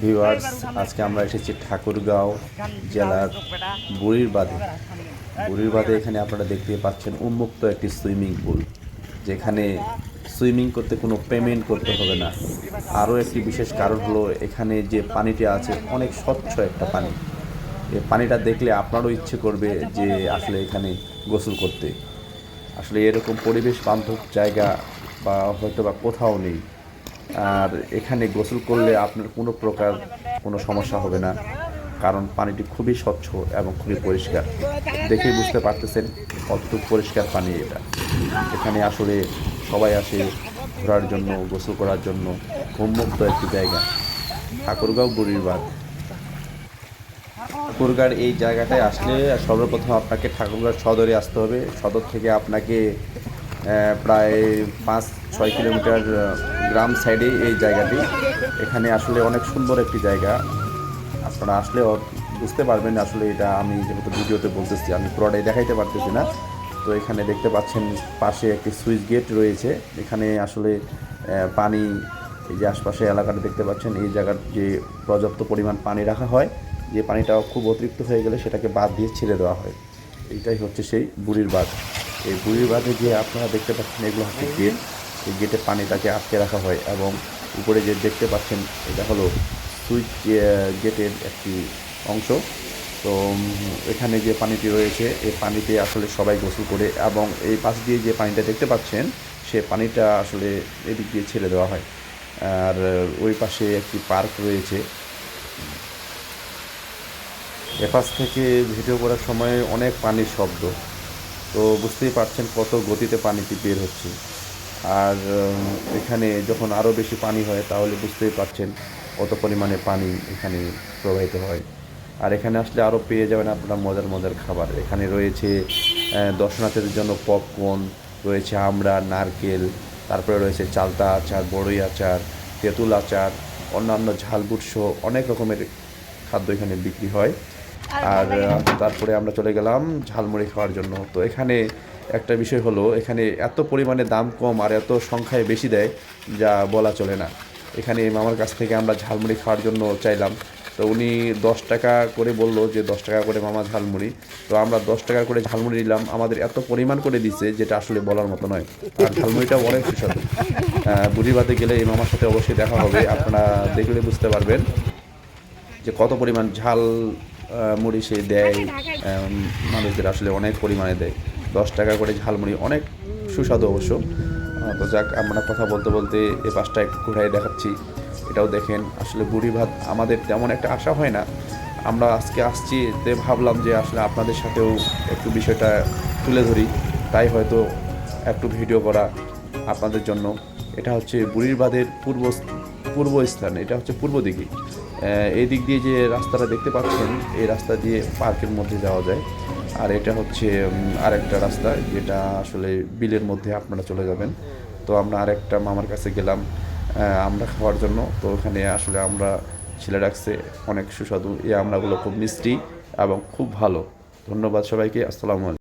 Viewers, আজকে আমরা এসেছি ঠাকুরগাঁও জেলার বুড়ির বাঁধে। বুড়ির বাঁধে এখানে আপনারা দেখতে পাচ্ছেন উন্মুক্ত একটি সুইমিং পুল, যেখানে সুইমিং করতে কোনো পেমেন্ট করতে হবে না। আরও একটি বিশেষ কারণ হলো এখানে যে পানিটি আছে, অনেক স্বচ্ছ একটা পানি। এই পানিটা দেখলে আপনারও ইচ্ছে করবে যে আসলে এখানে গোসল করতে। আসলে এরকম পরিবেশ বান্ধব জায়গা বা হয়তো বা কোথাও নেই। আর এখানে গোসল করলে আপনার কোনো প্রকার কোনো সমস্যা হবে না, কারণ পানিটি খুবই স্বচ্ছ এবং খুবই পরিষ্কার। দেখেই বুঝতে পারতেছেন কতটুকু পরিষ্কার পানি এটা। এখানে আসলে সবাই আসে ঘোরার জন্য, গোসল করার জন্য, উন্মুক্ত একটি জায়গা। ঠাকুরগাঁও বুড়ির বাঁধ ঠাকুরগাঁর এই জায়গাটায় আসলে সর্বপ্রথম আপনাকে ঠাকুরগাঁও সদরে আসতে হবে। সদর থেকে আপনাকে প্রায় পাঁচ, ছয় কিলোমিটার গ্রাম সাইডে এই জায়গাটি। এখানে আসলে অনেক সুন্দর একটি জায়গা। আপনারা আসলে বুঝতে পারবেন আসলে এটা আমি যেহেতু ভিডিওতে বলতেছি, আমি পুরোটাই দেখাইতে পারতেছি না। তো এখানে দেখতে পাচ্ছেন পাশে একটি সুইচ গেট রয়েছে। এখানে আসলে পানি এই যে আশপাশে এলাকাটা দেখতে পাচ্ছেন, এই জায়গার যে পর্যাপ্ত পরিমাণ পানি রাখা হয়, যে পানিটা খুব অতিরিক্ত হয়ে গেলে সেটাকে বাদ দিয়ে ছেড়ে দেওয়া হয়। এইটাই হচ্ছে সেই বুড়ির বাঁধ। এই বুড়ির বাঁধে যে আপনারা দেখতে পাচ্ছেন এগুলো হচ্ছে গেট। এই গেটে পানিটাকে আটকে রাখা হয় এবং উপরে যে দেখতে পাচ্ছেন এটা হলো সুইচ গেটের একটি অংশ। তো এখানে যে পানিটি রয়েছে এই পানিতে আসলে সবাই গোসল করে এবং এই পাশ দিয়ে যে পানিটা দেখতে পাচ্ছেন সে পানিটা আসলে এদিক দিয়ে ছেড়ে দেওয়া হয়। আর ওই পাশে একটি পার্ক রয়েছে। এপাশ থেকে ভিডিও করার সময় অনেক পানির শব্দ। তো বুঝতেই পারছেন কত গতিতে পানিটি বের হচ্ছে। আর এখানে যখন আরও বেশি পানি হয়, তাহলে বুঝতেই পারছেন কত পরিমাণে পানি এখানে প্রবাহিত হয়। আর এখানে আসলে আরও পেয়ে যাবেন আপনারা মজার মজার খাবার। এখানে রয়েছে দর্শনার্থীদের জন্য পপকর্ন, রয়েছে আমড়া নারকেল, তারপরে রয়েছে চালতা আচার, বড়ই আচার, তেঁতুল আচার, অন্যান্য ঝালবুট সহ অনেক রকমের খাদ্য এখানে বিক্রি হয়। আর তারপরে আমরা চলে গেলাম ঝালমুড়ি খাওয়ার জন্য। তো এখানে একটা বিষয় হলো, এখানে এত পরিমাণে দাম কম আর এত সংখ্যায় বেশি দেয় যা বলা চলে না। এখানে মামার কাছ থেকে আমরা ঝালমুড়ি খাওয়ার জন্য চাইলাম। তো উনি দশ টাকা করে বলল যে, দশ টাকা করে মামা ঝালমুড়ি। তো আমরা দশ টাকা করে ঝালমুড়ি নিলাম। আমাদের এত পরিমাণ করে দিছে যেটা আসলে বলার মতো নয়। আর ঝালমুড়িটা অনেক সুস্বাদু। বুড়িবাদে গেলে এই মামার সাথে অবশ্যই দেখা হবে। আপনারা দেখলে বুঝতে পারবেন যে কত পরিমাণ ঝাল মুড়ি সে দেয় মানুষদের আসলে অনেক পরিমাণে দেয়। দশ টাকা করে ঝালমুড়ি অনেক সুস্বাদু অবশ্য। তো যাক, আমরা কথা বলতে বলতে এ পাশটা একটু ঘুরাই দেখাচ্ছি। এটাও দেখেন, আসলে বুড়ি ভাত আমাদের তেমন একটা আশা হয় না। আমরা আজকে আসছি, তে ভাবলাম যে আসলে আপনাদের সাথেও একটু বিষয়টা তুলে ধরি। তাই হয়তো একটু ভিডিও করা আপনাদের জন্য। এটা হচ্ছে বুড়ির বাঁধের পূর্ব পূর্ব স্থান এটা হচ্ছে পূর্ব দিকে আহ, এই দিক দিয়ে যে রাস্তাটা দেখতে পাচ্ছেন এই রাস্তা দিয়ে পার্কের মধ্যে যাওয়া যায়। আর এটা হচ্ছে আরেকটা রাস্তা যেটা আসলে বিলের মধ্যে আপনারা চলে যাবেন। তো আমরা আরেকটা মামার কাছে গেলাম আমরা খাওয়ার জন্য। তো ওখানে আসলে আমরা ছেলে রাখছে অনেক সুস্বাদু। এই আমরাগুলো খুব মিষ্টি এবং খুব ভালো। ধন্যবাদ সবাইকে আসসালামু